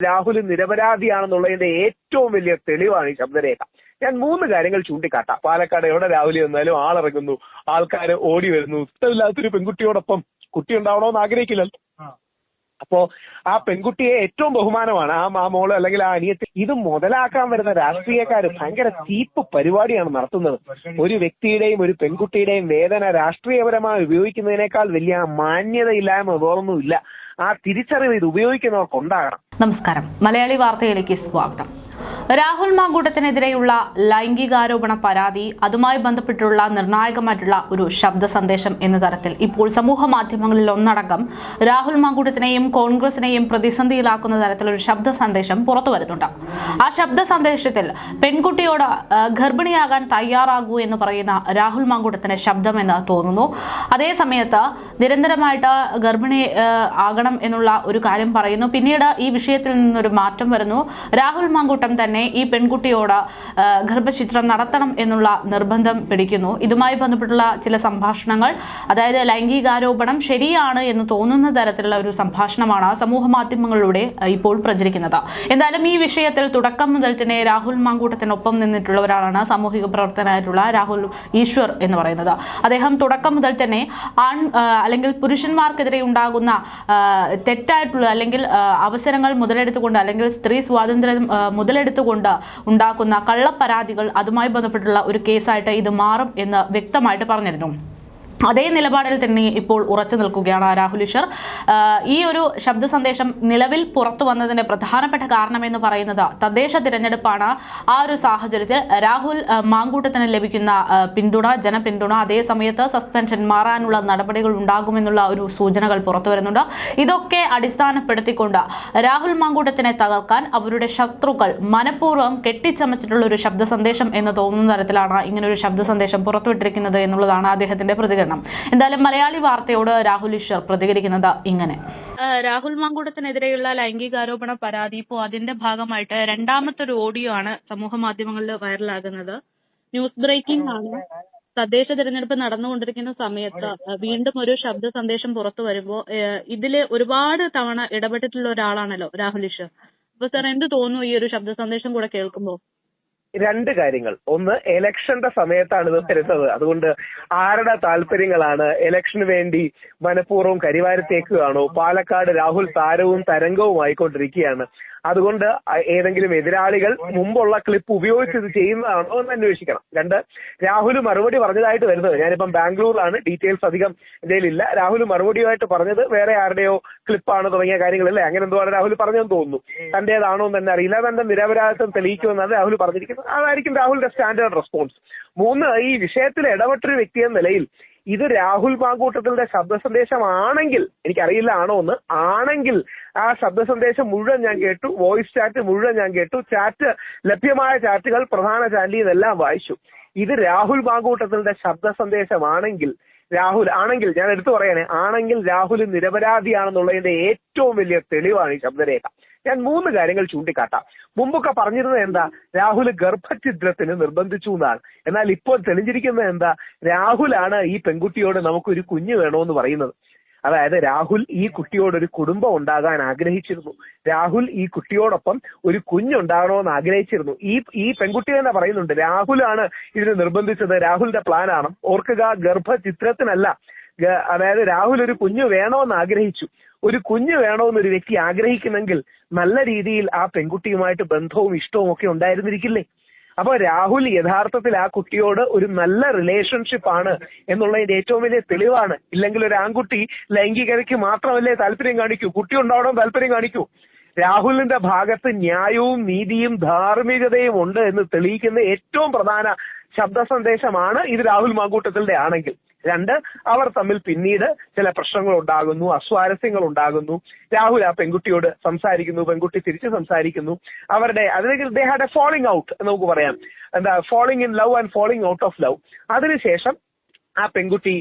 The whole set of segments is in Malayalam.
രാഹുൽ നിരപരാധിയാണെന്നുള്ളതിന്റെ ഏറ്റവും വലിയ തെളിവാണ് ഈ ശബ്ദരേഖ. ഞാൻ മൂന്ന് കാര്യങ്ങൾ ചൂണ്ടിക്കാട്ടാം. പാലക്കാട് എവിടെ രാവിലെ വന്നാലും ആളിറങ്ങുന്നു ആൾക്കാർ ഓടി വരുന്നു. ഇഷ്ടമില്ലാത്തൊരു പെൺകുട്ടിയോടൊപ്പം കുട്ടി ഉണ്ടാവണമെന്ന് ആഗ്രഹിക്കില്ലല്ലോ. അപ്പോ ആ പെൺകുട്ടിയെ ഏറ്റവും ബഹുമാനമാണ്. ആ മാമോൾ അല്ലെങ്കിൽ ആ അനിയത്തി ഇത് മുതലാക്കാൻ വരുന്ന രാഷ്ട്രീയക്കാർ ഭയങ്കര ചീപ്പ് പരിപാടിയാണ് നടത്തുന്നത്. ഒരു വ്യക്തിയുടെയും ഒരു പെൺകുട്ടിയുടെയും വേദന രാഷ്ട്രീയപരമായി ഉപയോഗിക്കുന്നതിനേക്കാൾ വലിയ മാന്യതയില്ലായ്മ വേറൊന്നുമില്ല. ആ തിരിച്ചറിവ് ഇത് ഉപയോഗിക്കുന്നവർക്ക് ഉണ്ടാകണം നമസ്കാരം. മലയാളി വാർത്തയിലേക്ക് സ്വാഗതം. രാഹുൽ മാങ്കൂട്ടത്തിനെതിരെയുള്ള ലൈംഗികാരോപണ പരാതി അതുമായി ബന്ധപ്പെട്ടുള്ള നിർണായകമായിട്ടുള്ള ഒരു ശബ്ദ സന്ദേശം എന്ന തരത്തിൽ ഇപ്പോൾ സമൂഹ മാധ്യമങ്ങളിൽ ഒന്നടങ്കം രാഹുൽ മാങ്കൂട്ടത്തിനെയും കോൺഗ്രസിനെയും പ്രതിസന്ധിയിലാക്കുന്ന തരത്തിലൊരു ശബ്ദ സന്ദേശം പുറത്തു വരുന്നുണ്ട്. ആ ശബ്ദ സന്ദേശത്തിൽ പെൺകുട്ടിയോട് ഗർഭിണിയാകാൻ തയ്യാറാകൂ എന്ന് പറയുന്ന രാഹുൽ മാങ്കൂട്ടത്തിന്റെ ശബ്ദമെന്ന് തോന്നുന്നു. അതേ സമയത്ത് നിരന്തരമായിട്ട് ഗർഭിണി ആകണം എന്നുള്ള ഒരു കാര്യം പറയുന്നു. പിന്നീട് ഈ വിഷയത്തിൽ നിന്നൊരു മാറ്റം വരുന്നു. രാഹുൽ മാങ്കൂട്ടം തന്നെ ഈ പെൺകുട്ടിയോട് ഗർഭചിത്രം നടത്തണം എന്നുള്ള നിർബന്ധം പിടിക്കുന്നു. ഇതുമായി ബന്ധപ്പെട്ടുള്ള ചില സംഭാഷണങ്ങൾ അതായത് ലൈംഗികാരോപണം ശരിയാണ് എന്ന് തോന്നുന്ന തരത്തിലുള്ള ഒരു സംഭാഷണമാണ് സമൂഹ മാധ്യമങ്ങളിലൂടെ ഇപ്പോൾ പ്രചരിക്കുന്നത്. എന്തായാലും ഈ വിഷയത്തിൽ തുടക്കം മുതൽ തന്നെ രാഹുൽ മാങ്കൂട്ടത്തിനൊപ്പം നിന്നിട്ടുള്ള ഒരാളാണ് സാമൂഹിക പ്രവർത്തനായിട്ടുള്ള രാഹുൽ ഈശ്വർ എന്ന് പറയുന്നത്. അദ്ദേഹം തുടക്കം മുതൽ തന്നെ ആൺ അല്ലെങ്കിൽ പുരുഷന്മാർക്കെതിരെ ഉണ്ടാകുന്ന തെറ്റായിട്ടുള്ള അല്ലെങ്കിൽ അവസരങ്ങൾ മുതലെടുത്തുകൊണ്ട് അല്ലെങ്കിൽ സ്ത്രീ സ്വാതന്ത്ര്യം ആ, മുതലെടുത്തുകൊണ്ട് ഉണ്ടാക്കുന്ന കള്ളപ്പരാതികൾ അതുമായി ബന്ധപ്പെട്ടുള്ള ഒരു കേസായിട്ട് ഇത് മാറും എന്ന് വ്യക്തമായിട്ട് പറഞ്ഞിരുന്നു. അതേ നിലപാടിൽ തന്നെ ഇപ്പോൾ ഉറച്ചു നിൽക്കുകയാണ് രാഹുൽ ഈശ്വർ. ഈ ഒരു ശബ്ദ സന്ദേശം നിലവിൽ പുറത്തു വന്നതിന്റെ പ്രധാനപ്പെട്ട കാരണമെന്ന് പറയുന്നത് തദ്ദേശ തിരഞ്ഞെടുപ്പാണ്. ആ ഒരു സാഹചര്യത്തിൽ രാഹുൽ മാങ്കൂട്ടത്തിന് ലഭിക്കുന്ന പിന്തുണ ജനപിന്തുണ അതേ സമയത്ത് സസ്പെൻഷൻ മാറാനുള്ള നടപടികൾ ഉണ്ടാകുമെന്നുള്ള ഒരു സൂചനകൾ പുറത്തു വരുന്നുണ്ട്. ഇതൊക്കെ അടിസ്ഥാനപ്പെടുത്തിക്കൊണ്ട് രാഹുൽ മാങ്കൂട്ടത്തിനെ തകർക്കാൻ അവരുടെ ശത്രുക്കൾ മനഃപൂർവം കെട്ടിച്ചമച്ചിട്ടുള്ള ഒരു ശബ്ദ സന്ദേശം എന്ന് തോന്നുന്ന തരത്തിലാണ് ഇങ്ങനെ ഒരു ശബ്ദ സന്ദേശം പുറത്തുവിട്ടിരിക്കുന്നത് എന്നുള്ളതാണ് അദ്ദേഹത്തിന്റെ പ്രതികരണം. എന്തായാലും മലയാളി വാർത്തയോട് രാഹുൽ ഈശ്വർ പ്രതികരിക്കുന്നത് ഇങ്ങനെ. രാഹുൽ മാങ്കൂട്ടത്തിനെതിരെയുള്ള ലൈംഗികാരോപണ പരാതി ഇപ്പോൾ അതിന്റെ ഭാഗമായിട്ട് രണ്ടാമത്തെ ഒരു ഓഡിയോ ആണ് സമൂഹ മാധ്യമങ്ങളിൽ വൈറലാകുന്നത്. ന്യൂസ് ബ്രേക്കിംഗ് ആണ്. തദ്ദേശ തിരഞ്ഞെടുപ്പ് നടന്നുകൊണ്ടിരിക്കുന്ന സമയത്ത് വീണ്ടും ഒരു ശബ്ദ സന്ദേശം പുറത്തു വരുമ്പോൾ ഇതിൽ ഒരുപാട് തവണ ഇടപെട്ടിട്ടുള്ള ഒരാളാണല്ലോ രാഹുൽ ഈശ്വർ. അപ്പൊ സാർ എന്ത് തോന്നുന്നു ഈ ഒരു ശബ്ദ സന്ദേശം കൂടെ കേൾക്കുമ്പോൾ രണ്ട് കാര്യങ്ങൾ. ഒന്ന് ഇലക്ഷന്റെ സമയത്താണ് ഇത് വരുന്നത്. അതുകൊണ്ട് ആരുടെ താല്പര്യങ്ങളാണ് ഇലക്ഷന് വേണ്ടി മനഃപൂർവം കരിവാരത്തേക്കുകയാണോ? പാലക്കാട് രാഹുൽ താരവും തരംഗവും ആയിക്കൊണ്ടിരിക്കുകയാണ് അതുകൊണ്ട് ഏതെങ്കിലും എതിരാളികൾ മുമ്പുള്ള ക്ലിപ്പ് ഉപയോഗിച്ച് ഇത് ചെയ്യുന്നതാണോ എന്ന് അന്വേഷിക്കണം. രണ്ട് രാഹുൽ മറുപടി പറഞ്ഞതായിട്ട് വരുന്നത്. ഞാനിപ്പം ബാംഗ്ലൂരിലാണ് ഡീറ്റെയിൽസ് അധികം എന്തെങ്കിലും രാഹുൽ മറുപടിയുമായിട്ട് പറഞ്ഞത് വേറെ ആരുടെയോ ക്ലിപ്പാണ് തുടങ്ങിയ കാര്യങ്ങളല്ലേ? അങ്ങനെ എന്തോ ആണ് രാഹുൽ പറഞ്ഞതെന്ന് തോന്നുന്നു. തന്റേതാണോ എന്ന് തന്നെ അറിയില്ല. തന്റെ നിരപരാധിത്വം തെളിയിക്കുമെന്നാണ് രാഹുൽ പറഞ്ഞിരിക്കുന്നത് അതായിരിക്കും രാഹുലിന്റെ സ്റ്റാൻഡേർഡ് റെസ്പോൺസ് മൂന്ന് ഈ വിഷയത്തിൽ ഇടപെട്ടൊരു വ്യക്തി എന്ന നിലയിൽ ഇത് രാഹുൽ മാങ്കൂട്ടത്തിന്റെ ശബ്ദ സന്ദേശമാണെങ്കിൽ എനിക്കറിയില്ല ആണോ എന്ന് ആണെങ്കിൽ ആ ശബ്ദ സന്ദേശം മുഴുവൻ ഞാൻ കേട്ടു വോയിസ് ചാറ്റ് മുഴുവൻ ഞാൻ കേട്ടു ചാറ്റ് ലഭ്യമായ ചാറ്റുകൾ പ്രധാന ചാനലിൽ നിന്നെല്ലാം വായിച്ചു. ഇത് രാഹുൽ മാങ്കൂട്ടത്തിന്റെ ശബ്ദ സന്ദേശമാണെങ്കിൽ രാഹുൽ ആണെങ്കിൽ ഞാൻ എടുത്തു പറയണേ ആണെങ്കിൽ രാഹുൽ നിരപരാധിയാണെന്നുള്ളതിന്റെ ഏറ്റവും വലിയ തെളിവാണ് ഈ ശബ്ദരേഖ. ഞാൻ മൂന്ന് കാര്യങ്ങൾ ചൂണ്ടിക്കാട്ടാം. മുമ്പൊക്കെ പറഞ്ഞിരുന്നത് എന്താ? രാഹുൽ ഗർഭഛിദ്രത്തിന് നിർബന്ധിച്ചു എന്നാണ്. എന്നാൽ ഇപ്പോൾ തെളിഞ്ഞിരിക്കുന്നത് എന്താ? രാഹുലാണ് ഈ പെൺകുട്ടിയോട് നമുക്കൊരു കുഞ്ഞ് വേണമെന്ന് പറയുന്നത്. അതായത് രാഹുൽ ഈ കുട്ടിയോട് ഒരു കുടുംബം ഉണ്ടാകാൻ ആഗ്രഹിച്ചിരുന്നു. രാഹുൽ ഈ കുട്ടിയോടൊപ്പം ഒരു കുഞ്ഞുണ്ടാകണമെന്ന് ആഗ്രഹിച്ചിരുന്നു. ഈ ഈ പെൺകുട്ടി തന്നെ പറയുന്നുണ്ട് രാഹുലാണ് ഇതിന് നിർബന്ധിച്ചത്. രാഹുലിന്റെ പ്ലാനാണ്. ഓർക്കുക ഗർഭചിത്രത്തിനല്ല അതായത് രാഹുൽ ഒരു കുഞ്ഞ് വേണമെന്ന് ആഗ്രഹിച്ചു. ഒരു കുഞ്ഞ് വേണമെന്ന് ഒരു വ്യക്തി ആഗ്രഹിക്കുന്നെങ്കിൽ നല്ല രീതിയിൽ ആ പെൺകുട്ടിയുമായിട്ട് ബന്ധവും ഇഷ്ടവും ഒക്കെ ഉണ്ടായിരുന്നിരിക്കില്ലേ? അപ്പൊ രാഹുൽ യഥാർത്ഥത്തിൽ ആ കുട്ടിയോട് ഒരു നല്ല റിലേഷൻഷിപ്പ് ആണ് എന്നുള്ളതിന്റെ ഏറ്റവും വലിയ തെളിവാണ്. ഇല്ലെങ്കിൽ ഒരു ആൺകുട്ടി ലൈംഗികതയ്ക്ക് മാത്രമല്ലേ താല്പര്യം കാണിക്കൂ. കുട്ടി ഉണ്ടാവണം താല്പര്യം കാണിക്കൂ. രാഹുലിന്റെ ഭാഗത്ത് ന്യായവും നീതിയും ധാർമ്മികതയും ഉണ്ട് എന്ന് തെളിയിക്കുന്ന ഏറ്റവും പ്രധാന ശബ്ദ സന്ദേശമാണ് ഇത് രാഹുൽ മാങ്കൂട്ടത്തിന്റെ ആണെങ്കിൽ. രണ്ട് അവർ തമ്മിൽ പിന്നീട് ചില പ്രശ്നങ്ങൾ ഉണ്ടാകുന്നു അസ്വാരസ്യങ്ങൾ ഉണ്ടാകുന്നു രാഹുൽ ആ പെൺകുട്ടിയോട് സംസാരിക്കുന്നു പെൺകുട്ടി തിരിച്ച് സംസാരിക്കുന്നു. അവരുടെ അല്ലെങ്കിൽ they had a falling out നമുക്ക് പറയാം. എന്താ falling in love and falling out of love അതിനുശേഷം ആ പെൺകുട്ടി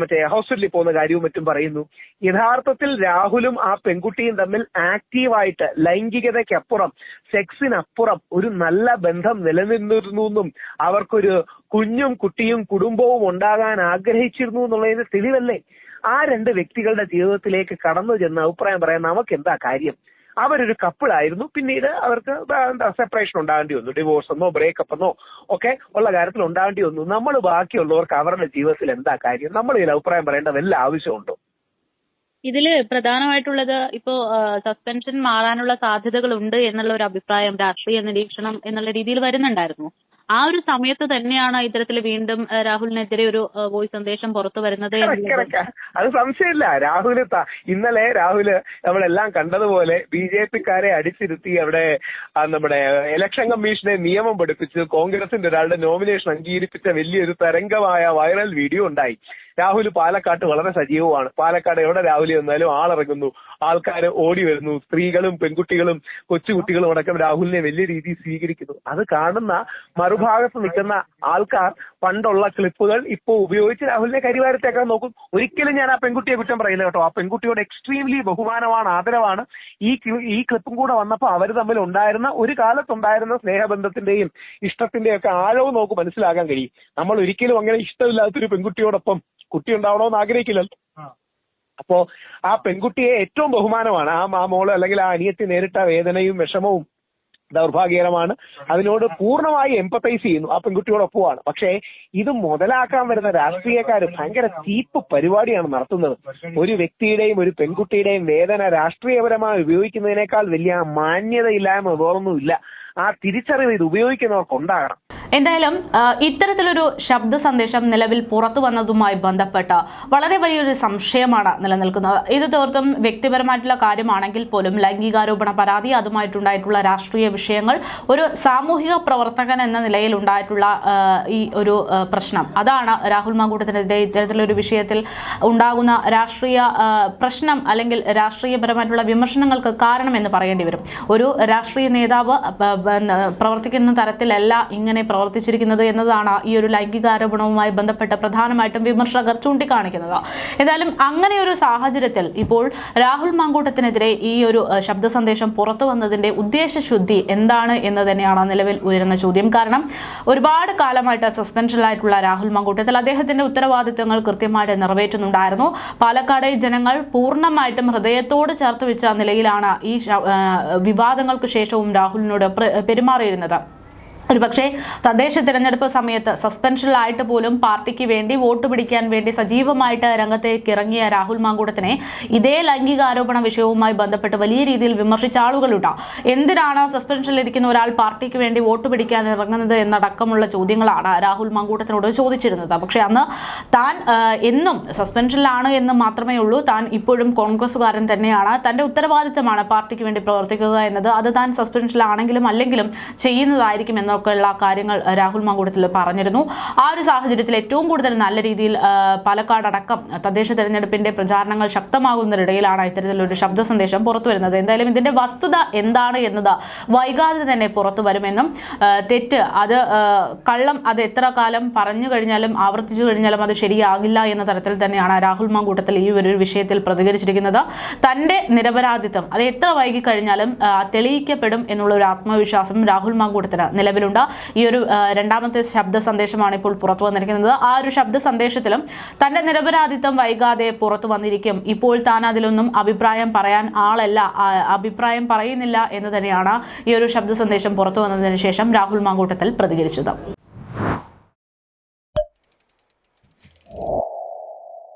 മറ്റേ ഹോസ്പിറ്റലിൽ പോകുന്ന കാര്യവും മറ്റും പറയുന്നു. യഥാർത്ഥത്തിൽ രാഹുലും ആ പെൺകുട്ടിയും തമ്മിൽ ആക്റ്റീവായിട്ട് ലൈംഗികതയ്ക്കപ്പുറം സെക്സിനപ്പുറം ഒരു നല്ല ബന്ധം നിലനിന്നിരുന്നു എന്നും അവർക്കൊരു കുഞ്ഞും കുട്ടിയും കുടുംബവും ഉണ്ടാകാൻ ആഗ്രഹിച്ചിരുന്നു എന്നുള്ളതിന് തെളിവല്ലേ? ആ രണ്ട് വ്യക്തികളുടെ ജീവിതത്തിലേക്ക് കടന്നു ചെന്ന് അഭിപ്രായം പറയാൻ നമുക്ക് എന്താ കാര്യം? അവരൊരു കപ്പിളായിരുന്നു പിന്നീട് അവർക്ക് എന്താ സെപ്പറേഷൻ ഉണ്ടാകേണ്ടി വന്നു. ഡിവോഴ്സ് എന്നോ ബ്രേക്കപ്പ് എന്നോ ഒക്കെ ഉള്ള കാര്യത്തിൽ ഉണ്ടാകേണ്ടി വന്നു. നമ്മൾ ബാക്കിയുള്ളവർക്ക് അവരുടെ ജീവിതത്തിൽ എന്താ കാര്യം? നമ്മൾ ഇതിൽ അഭിപ്രായം പറയേണ്ട വല്ല ആവശ്യമുണ്ടോ? ഇതിൽ പ്രധാനമായിട്ടുള്ളത് ഇപ്പോ സസ്പെൻഷൻ മാറാനുള്ള സാധ്യതകളുണ്ട് എന്നുള്ള ഒരു അഭിപ്രായം രാഷ്ട്രീയ നിരീക്ഷണം എന്നുള്ള രീതിയിൽ വരുന്നുണ്ടായിരുന്നു. ആ ഒരു സമയത്ത് തന്നെയാണ് ഇത്തരത്തിൽ വീണ്ടും രാഹുലിനെതിരെ ഒരു വോയിസ് സന്ദേശം പുറത്തു വരുന്നത്. അത് സംശയമില്ല രാഹുൽ ഇന്നലെ രാഹുൽ നമ്മളെല്ലാം കണ്ടതുപോലെ ബി ജെ പിക്കാരെ അടിച്ചിരുത്തി അവിടെ നമ്മുടെ ഇലക്ഷൻ കമ്മീഷനെ നിയമം പഠിപ്പിച്ച് കോൺഗ്രസിന്റെ ഒരാളുടെ നോമിനേഷൻ അംഗീകരിപ്പിച്ച വലിയൊരു തരംഗമായ വൈറൽ വീഡിയോ ഉണ്ടായി രാഹുൽ പാലക്കാട്ട് വളരെ സജീവമാണ്. പാലക്കാട് എവിടെ രാഹുൽ ചെന്നാലും ആളിറങ്ങുന്നു. ആൾക്കാർ ഓടി വരുന്നു. സ്ത്രീകളും പെൺകുട്ടികളും കൊച്ചുകുട്ടികളും അടക്കം രാഹുലിനെ വലിയ രീതിയിൽ സ്വീകരിക്കുന്നു. അത് കാണുന്ന മറുഭാഗത്ത് നിൽക്കുന്ന ആൾക്കാർ പണ്ടുള്ള ക്ലിപ്പുകൾ ഇപ്പോൾ ഉപയോഗിച്ച് രാഹുലിനെ കരിവാരത്തേക്കാൻ നോക്കും. ഒരിക്കലും ഞാൻ ആ പെൺകുട്ടിയെ കുറ്റം പറയില്ല കേട്ടോ. ആ പെൺകുട്ടിയോട് എക്സ്ട്രീംലി ബഹുമാനമാണ് ആദരവാണ്. ഈ ഈ ക്ലിപ്പും കൂടെ വന്നപ്പോൾ അവർ തമ്മിൽ ഉണ്ടായിരുന്ന ഒരു കാലത്തുണ്ടായിരുന്ന സ്നേഹബന്ധത്തിന്റെയും ഇഷ്ടത്തിന്റെയും ഒക്കെ ആഴവും നമുക്ക് മനസ്സിലാക്കാൻ കഴിയും. നമ്മൾ ഒരിക്കലും അങ്ങനെ ഇഷ്ടമില്ലാത്തൊരു പെൺകുട്ടിയോടൊപ്പം കുട്ടി ഉണ്ടാവണമെന്ന് ആഗ്രഹിക്കില്ലല്ലോ. അപ്പോ ആ പെൺകുട്ടിയെ ഏറ്റവും ബഹുമാനമാണ്. ആ ആ മോൾ അല്ലെങ്കിൽ ആ അനിയത്തി നേരിട്ട വേദനയും വിഷമവും ദൗർഭാഗ്യകരമാണ്. അതിനോട് പൂർണമായി എംപത്തൈസ് ചെയ്യുന്നു. ആ പെൺകുട്ടിയോടൊപ്പമാണ്. പക്ഷേ ഇത് മുതലാക്കാൻ വരുന്ന രാഷ്ട്രീയക്കാർ ഭയങ്കര ചീപ്പ് പരിപാടിയാണ് നടത്തുന്നത്. ഒരു വ്യക്തിയുടെയും ഒരു പെൺകുട്ടിയുടെയും വേദന രാഷ്ട്രീയപരമായി ഉപയോഗിക്കുന്നതിനേക്കാൾ വലിയ മാന്യതയില്ലായ്മ വേറൊന്നുമില്ല. ആ തിരിച്ചറിവ് ഇത് ഉപയോഗിക്കുന്നവർക്ക് ഉണ്ടാകണം. എന്തായാലും ഇത്തരത്തിലൊരു ശബ്ദ സന്ദേശം നിലവിൽ പുറത്തു വന്നതുമായി ബന്ധപ്പെട്ട് വളരെ വലിയൊരു സംശയമാണ് നിലനിൽക്കുന്നത്. ഇത് തീർത്തും വ്യക്തിപരമായിട്ടുള്ള കാര്യമാണെങ്കിൽ പോലും ലൈംഗികാരോപണ പരാതി അതുമായിട്ടുണ്ടായിട്ടുള്ള രാഷ്ട്രീയ വിഷയങ്ങൾ ഒരു സാമൂഹിക പ്രവർത്തകൻ എന്ന നിലയിൽ ഉണ്ടായിട്ടുള്ള ഈ ഒരു പ്രശ്നം. അതാണ് രാഹുൽ മാങ്കൂട്ടത്തിനെതിരെ ഇത്തരത്തിലൊരു വിഷയത്തിൽ ഉണ്ടാകുന്ന രാഷ്ട്രീയ പ്രശ്നം അല്ലെങ്കിൽ രാഷ്ട്രീയപരമായിട്ടുള്ള വിമർശനങ്ങൾക്ക് കാരണം എന്ന് പറയേണ്ടി വരും. ഒരു രാഷ്ട്രീയ നേതാവ് പ്രവർത്തിക്കുന്ന തരത്തിലല്ല ഇങ്ങനെ പ്രവർത്തിച്ചിരിക്കുന്നത് എന്നതാണ് ഈ ഒരു ലൈംഗിക ആരോപണവുമായി ബന്ധപ്പെട്ട് പ്രധാനമായിട്ടും വിമർശകർ ചൂണ്ടിക്കാണിക്കുന്നത്. എന്തായാലും അങ്ങനെ ഒരു സാഹചര്യത്തിൽ ഇപ്പോൾ രാഹുൽ മാങ്കൂട്ടത്തിനെതിരെ ഈ ഒരു ശബ്ദ സന്ദേശം പുറത്തു വന്നതിന്റെ ഉദ്ദേശശുദ്ധി എന്താണ് എന്ന് തന്നെയാണ് നിലവിൽ ഉയരുന്ന ചോദ്യം. കാരണം ഒരുപാട് കാലമായിട്ട് സസ്പെൻഷനിലായിട്ടുള്ള രാഹുൽ മാങ്കൂട്ടത്തിൽ അദ്ദേഹത്തിന്റെ ഉത്തരവാദിത്തങ്ങൾ കൃത്യമായിട്ട് നിറവേറ്റുന്നുണ്ടായിരുന്നു. പാലക്കാട് ജനങ്ങൾ പൂർണമായിട്ടും ഹൃദയത്തോട് ചേർത്ത് വെച്ച നിലയിലാണ് ഈ വിവാദങ്ങൾക്ക് ശേഷവും രാഹുലിനോട് പ്ര- പെരുമാറിയിരുന്നത് ഒരുപക്ഷെ തദ്ദേശ തിരഞ്ഞെടുപ്പ് സമയത്ത് സസ്പെൻഷനിലായിട്ട് പോലും പാർട്ടിക്ക് വേണ്ടി വോട്ട് പിടിക്കാൻ വേണ്ടി സജീവമായിട്ട് രംഗത്തേക്ക് ഇറങ്ങിയ രാഹുൽ മാങ്കൂട്ടത്തിനെ ഇതേ ലൈംഗികാരോപണ വിഷയവുമായി ബന്ധപ്പെട്ട് വലിയ രീതിയിൽ വിമർശിച്ച ആളുകളുണ്ട് എന്തിനാണ് സസ്പെൻഷനിലിരിക്കുന്ന ഒരാൾ പാർട്ടിക്ക് വേണ്ടി വോട്ട് പിടിക്കാൻ ഇറങ്ങുന്നത് എന്നടക്കമുള്ള ചോദ്യങ്ങളാണ് രാഹുൽ മാങ്കൂട്ടത്തിനോട് ചോദിച്ചിരുന്നത്. പക്ഷേ അന്ന് താൻ എന്നും സസ്പെൻഷനിലാണ് എന്ന് മാത്രമേ ഉള്ളൂ. താൻ ഇപ്പോഴും കോൺഗ്രസ്സുകാരൻ തന്നെയാണ്. തന്റെ ഉത്തരവാദിത്തമാണ് പാർട്ടിക്ക് വേണ്ടി പ്രവർത്തിക്കുക എന്നത്. അത് താൻ സസ്പെൻഷനിലാണെങ്കിലും അല്ലെങ്കിലും ചെയ്യുന്നതായിരിക്കും എന്നൊക്കെയുള്ള കാര്യങ്ങൾ രാഹുൽ മാങ്കൂട്ടത്തിൽ പറഞ്ഞിരുന്നു. ആ ഒരു സാഹചര്യത്തിൽ ഏറ്റവും കൂടുതൽ നല്ല രീതിയിൽ പാലക്കാട് അടക്കം തദ്ദേശ തെരഞ്ഞെടുപ്പിന്റെ പ്രചാരണങ്ങൾ ശക്തമാകുന്നതിനിടയിലാണ് ഇത്തരത്തിലൊരു ശബ്ദ സന്ദേശം പുറത്തു വരുന്നത്. എന്തായാലും ഇതിന്റെ വസ്തുത എന്താണ് എന്നത് വൈകാതെ തന്നെ പുറത്തു വരുമെന്നും തെറ്റ് അത് കള്ളം അത് എത്ര കാലം പറഞ്ഞു കഴിഞ്ഞാലും ആവർത്തിച്ചു കഴിഞ്ഞാലും അത് ശരിയാകില്ല എന്ന തരത്തിൽ തന്നെയാണ് രാഹുൽ മാങ്കൂട്ടത്തിൽ ഈ ഒരു വിഷയത്തിൽ പ്രതികരിച്ചിരിക്കുന്നത്. തന്റെ നിരപരാധിത്വം അത് എത്ര വൈകി കഴിഞ്ഞാലും തെളിയിക്കപ്പെടും എന്നുള്ള ഒരു ആത്മവിശ്വാസം രാഹുൽ മാങ്കൂട്ടത്തിന് നിലവിലുണ്ട് ഈ ഒരു രണ്ടാമത്തെ ശബ്ദ സന്ദേശമാണ് ഇപ്പോൾ പുറത്തു വന്നിരിക്കുന്നത്. ആ ഒരു ശബ്ദ സന്ദേശത്തിലും തന്റെ നിരപരാധിത്വം വൈകാതെ പുറത്തു വന്നിരിക്കും. ഇപ്പോൾ താൻ അതിലൊന്നും അഭിപ്രായം പറയാൻ ആളല്ല അഭിപ്രായം പറയുന്നില്ല എന്ന് തന്നെയാണ് ഈ ഒരു ശബ്ദ സന്ദേശം പുറത്തു വന്നതിന് ശേഷം രാഹുൽ മാങ്കൂട്ടത്തിൽ പ്രതികരിച്ചത്.